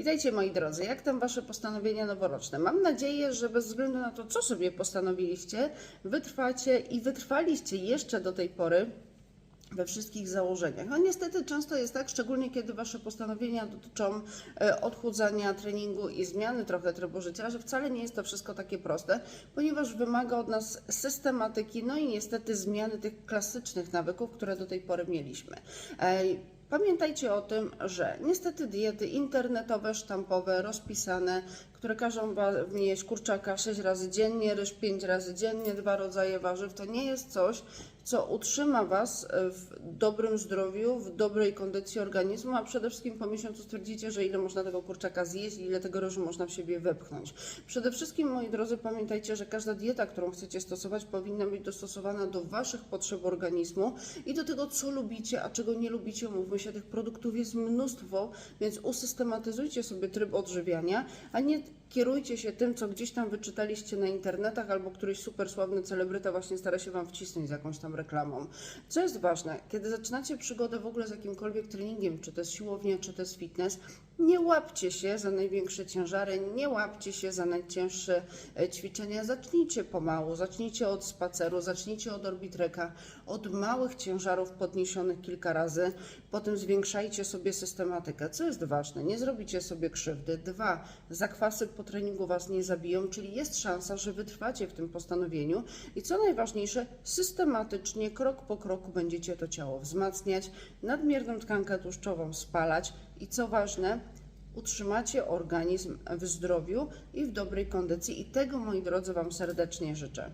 Witajcie moi drodzy, jak tam Wasze postanowienia noworoczne? Mam nadzieję, że bez względu na to, co sobie postanowiliście, wytrwacie i wytrwaliście jeszcze do tej pory we wszystkich założeniach. No niestety często jest tak, szczególnie kiedy Wasze postanowienia dotyczą e, odchudzania, treningu i zmiany trochę trybu życia, że wcale nie jest to wszystko takie proste, ponieważ wymaga od nas systematyki, no i niestety zmiany tych klasycznych nawyków, które do tej pory mieliśmy. Pamiętajcie o tym, że niestety diety internetowe, sztampowe, rozpisane, które każą Wam jeść kurczaka 6 razy dziennie, ryż 5 razy dziennie, dwa rodzaje warzyw, to nie jest coś, co utrzyma Was w dobrym zdrowiu, w dobrej kondycji organizmu, a przede wszystkim po miesiącu stwierdzicie, że ile można tego kurczaka zjeść ile tego ryżu można w siebie wepchnąć. Przede wszystkim, moi drodzy, pamiętajcie, że każda dieta, którą chcecie stosować, powinna być dostosowana do Waszych potrzeb organizmu i do tego, co lubicie, a czego nie lubicie. Mówmy się, tych produktów jest mnóstwo, więc usystematyzujcie sobie tryb odżywiania, a nie kierujcie się tym, co gdzieś tam wyczytaliście na internetach albo któryś super sławny celebryta właśnie stara się Wam wcisnąć z jakąś tam reklamą. Co jest ważne, kiedy zaczynacie przygodę w ogóle z jakimkolwiek treningiem, czy to jest siłownia, czy to jest fitness, nie łapcie się za największe ciężary, nie łapcie się za najcięższe e, ćwiczenia. Zacznijcie pomału, zacznijcie od spaceru, zacznijcie od orbitreka, od małych ciężarów podniesionych kilka razy, potem zwiększajcie sobie systematykę. Co jest ważne, nie zrobicie sobie krzywdy. Dwa, zakwasy po treningu Was nie zabiją, czyli jest szansa, że wytrwacie w tym postanowieniu i co najważniejsze, systematycznie, krok po kroku będziecie to ciało wzmacniać, nadmierną tkankę tłuszczową spalać i co ważne, utrzymacie organizm w zdrowiu i w dobrej kondycji i tego, moi drodzy, Wam serdecznie życzę.